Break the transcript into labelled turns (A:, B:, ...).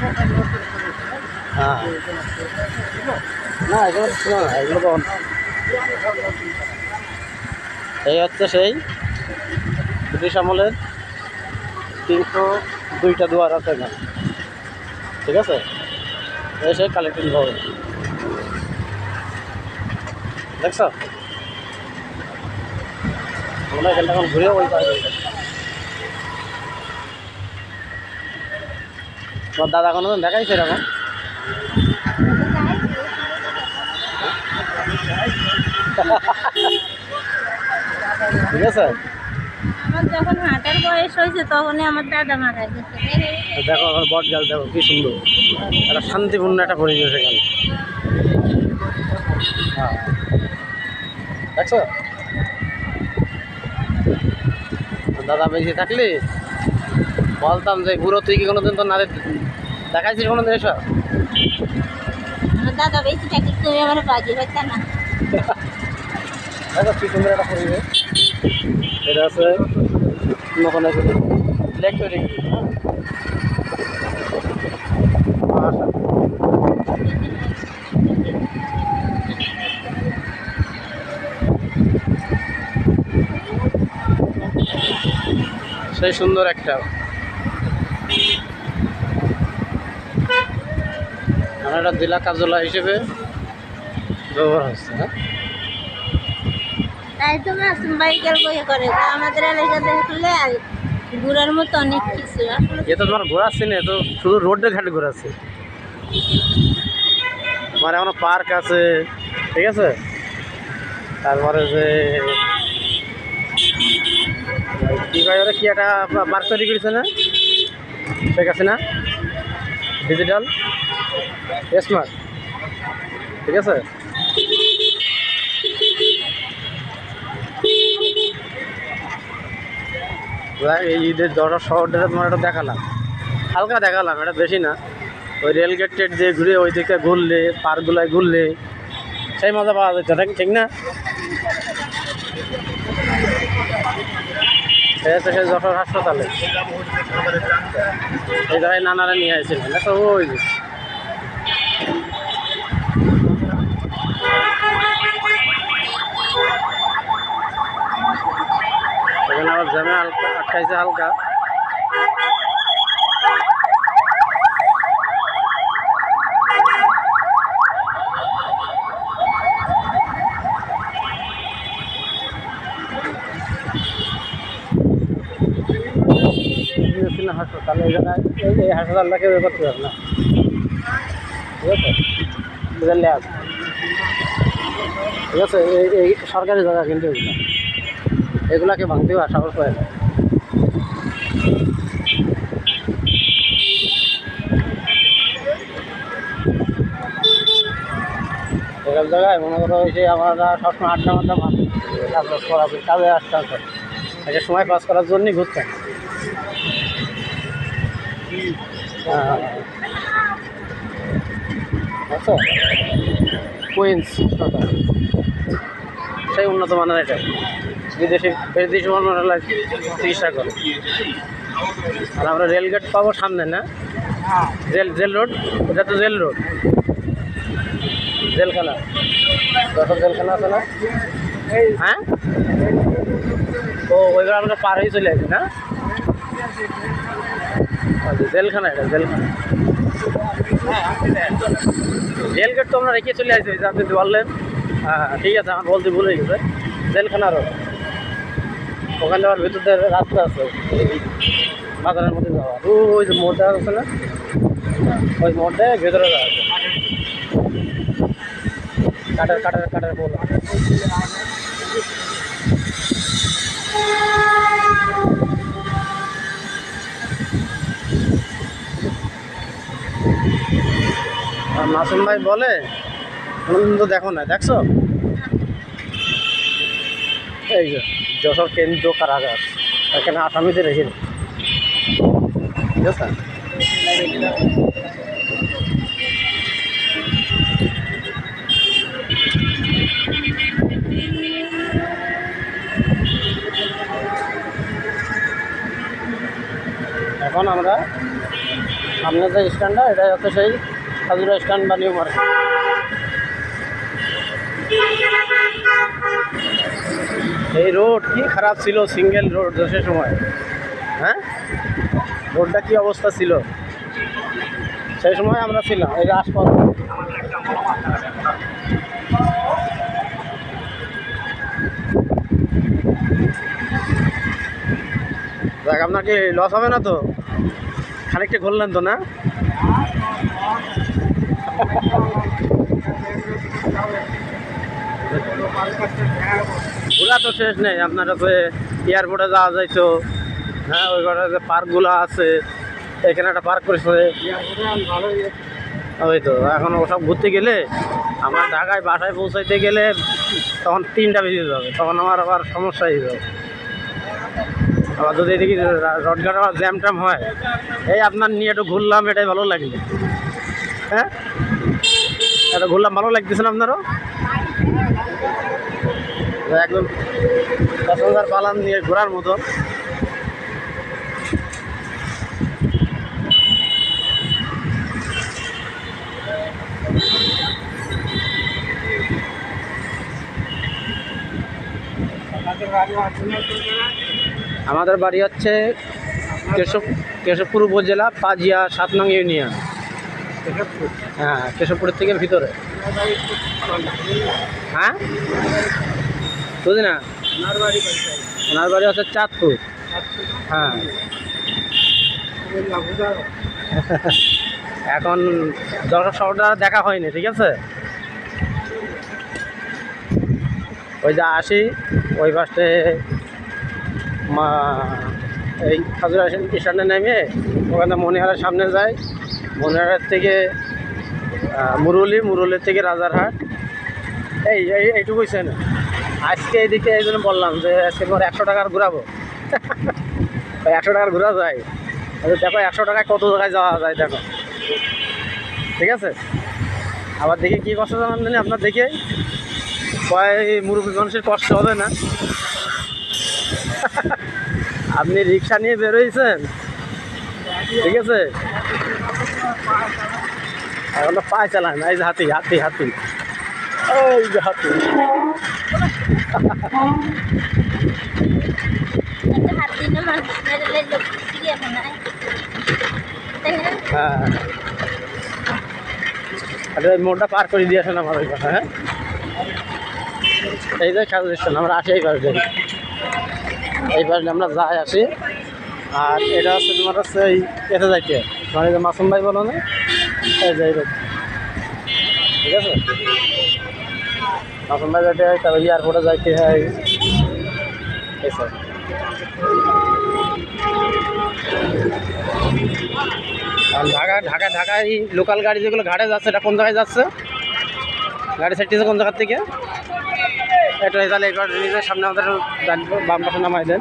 A: হ্যাঁ। না এগুলো শোনো না এগুলো এই হচ্ছে সেই ব্রিটিশ আমলের তিনশো দুইটা দুয়ার আছে না ঠিক আছে? এই সেই কালেক্টিং ভবন। দেখছ? আমরা এখানটা এখন ঘুরেও ওই তোমার দাদা কোনো দিন দেখাইছে এরকম? ঠিক আছে?
B: আমার যখন হাঁটার বয়স হয়েছে তখনই আমার দাদা মারা গেছে।
A: দেখো এখন বট গাছ দেখো কি সুন্দর। একটা শান্তিপূর্ণ একটা পরিবেশ এখানে। হ্যাঁ। দেখছ? দাদা বেশি থাকলে বলতাম যে বুড়ো তুই কি কোনোদিন তো না দেখাইছিস কোনোদিন এসব?
B: আমার দাদা বেশি আমার বাজি না।
A: দেখো কি সুন্দর একটা পরিবেশ। এটা আছে ওখানে লেক তৈরি সেই সুন্দর একটা এটা জেলা কার্যালয় হিসেবে ব্যবহার হচ্ছে হ্যাঁ?
B: তাই তো বাইকের করে। আমাদের এলাকা দেখলে ঘুরার মতো অনেক কিছু
A: এ তো তোমার ঘোরাচ্ছি না তো শুধু রোডে ঘাটে ঘোরাচ্ছি তোমার এখনও পার্ক আছে ঠিক আছে? তারপরে যে কি কয় ওরা কি একটা পার্ক তৈরি করেছে না? ঠিক আছে না ডিজিটাল ঠিক আছে? এই ঈদের দশটা শহরটা তোমার একটা দেখালাম। হালকা দেখালাম, এটা বেশি না। ওই রেল গেট টেট দিয়ে ঘুরে ওই দিকে ঘুরলে পার্কগুলোয় ঘুরলে, সেই মজা পাওয়া যেত ঠিক না? সেই যশোর হাসপাতালে। এই জায়গায় নানারা নিয়ে আসছিলেন দেখো ওই। আটকাইছে হালকা। হাসপাতাল এই জায়গায় এই হাসপাতালটাকে করতে পারবে না। ঠিক আছে। ঠিক আছে এই সরকারি জায়গা কিন্তু এগুলো এগুলাকে ভাঙতেও আশা পারে না এসব জায়গায় মনে করো যে আমরা সবসময় আড্ডা মাড্ডা মারতাম কাজ বাজ করা কাজে আসতাম একটা সময় পাস করার জন্যই ঘুরতাম হ্যাঁ আচ্ছা। কুইন্স সেই উন্নত মানের এটা বিদেশি বিদেশি মানুষরা চিকিৎসা করে। আর আমরা রেলগেট পাবো সামনে না? রেল রেল রোড এটা তো রেল রোড জেলখানা যশোর জেলখানা আছে না? হ্যাঁ? ও ওইগুলো আমরা পার হয়ে চলে আসি না? আচ্ছা, জেলখানা এটা জেলখানা রেল গেট তো আমরা রেখে চলে আসি, ওই যে আপনি বললেন। হ্যাঁ ঠিক আছে, আমার বলতে ভুলে গেছে। জেলখানা রোড। ওখানে আবার ভিতর রাস্তা আছে। বাজারের মধ্যে যাওয়া। ওই যে মোড়টা আছে না? ওই মোড়টা ভেতরে যাওয়া আছে। কাটার কাটার কাটার পোল আর মাসুম ভাই বলে কোনোদিন তো দেখো না, দেখছ? এই যে, যশোর কেন্দ্রীয় কারাগার, এখানে আসামিদের রেখে এখন আমরা সামনে যে স্ট্যান্ডটা এটা হচ্ছে সেই খাজুরা স্ট্যান্ড বা নিউ মার্কেট এই রোড কি খারাপ ছিল? সিঙ্গেল রোড সে সময়? হ্যাঁ? রোডটা কি অবস্থা ছিল? সেই সময় আমরা ছিলাম, এই আশপাশ। দেখ, আপনার কি লস হবে না তো? খানিকটা ঘুরলেন তো না? ঘোরা তো শেষ নেই, আপনার কাছে এয়ারপোর্টে যাওয়া যাইতো। হ্যাঁ ওই ঘরে যে পার্কগুলো আছে, এখানে একটা পার্ক করেছে। ওই তো, এখন ওসব ঘুরতে গেলে, আমার ঢাকায় বাসায় পৌঁছাইতে গেলে তখন তিনটা বেজে যাবে, তখন আমার আবার সমস্যা হয়ে যাবে। আবার যদি এদিকে রডঘাট আবার জ্যাম ট্যাম হয়, এই আপনার নিয়ে একটু ঘুরলাম, এটাই ভালো লাগল। হ্যাঁ? এটা ঘুরলাম, ভালো লাগতেছে না আপনারও? একদম প্যাসেঞ্জার পালান নিয়ে ঘোরার মতো আমাদের বাড়ি হচ্ছে কেশব কেশবপুর উপজেলা পাজিয়া সাত নং ইউনিয়ন। হ্যাঁ কেশবপুরের থেকে ভিতরে। হ্যাঁ? বুঝলি না? ওনার বাড়ি হচ্ছে চাঁদপুর। হ্যাঁ। এখন দর্শক সবটা দেখা হয়নি, ঠিক আছে? ওই যে আসি, ওই বাসে মা এই খাজুরা স্ট্যান্ডে নেমে ওখানে মনিহারের সামনে যাই মনিহারের থেকে মুরুলি মুরুলির থেকে রাজারহাট। এই এই এইটুকুই সেন। আজকে এইদিকে এই জন্য বললাম যে আজকে তোমার একশো টাকার ঘুরাবো। একশো টাকার ঘোরা যায়। আচ্ছা, দেখো একশো টাকায় কত জায়গায় যাওয়া যায় দেখো। ঠিক আছে? আবার দেখি কী কষ্ট জানান জানি আপনার দেখে। কয় মুরব্বী মানুষের কষ্ট হবে না। আপনি রিক্সা নিয়ে বেরোইছেন ঠিক আছে? এখন তো পায়ে চালান এই যে হাতি হাতি হাতি। ওই যে হাতি। হ্যাঁ। মোড়টা পার করে দিয়েছেন আমার ওই হ্যাঁ? এই যে খেয়াল দিচ্ছেন আমরা আসি এই পাশে এই পাশে আমরা যাই আসি। আর এটা হচ্ছে তোমার হচ্ছে এই এতে যাইতে মানে যে মাসুম ভাই বলো না? এই যে এই road। ঠিক আছে? মাসুম ভাই যাইতে হয়, তারপর এয়ারপোর্টে যাইতে হয়। এই স্যার ঢাকা ঢাকা ঢাকায় লোকাল গাড়ি যেগুলো ঘাটে যাচ্ছে, এটা কোন জায়গায় যাচ্ছে? গাড়ি সাইডটিছে কোন জায়গার থেকে? এটা তাহলে এবার নিজের সামনে আমাদের বাম পাশে নামাই দেন।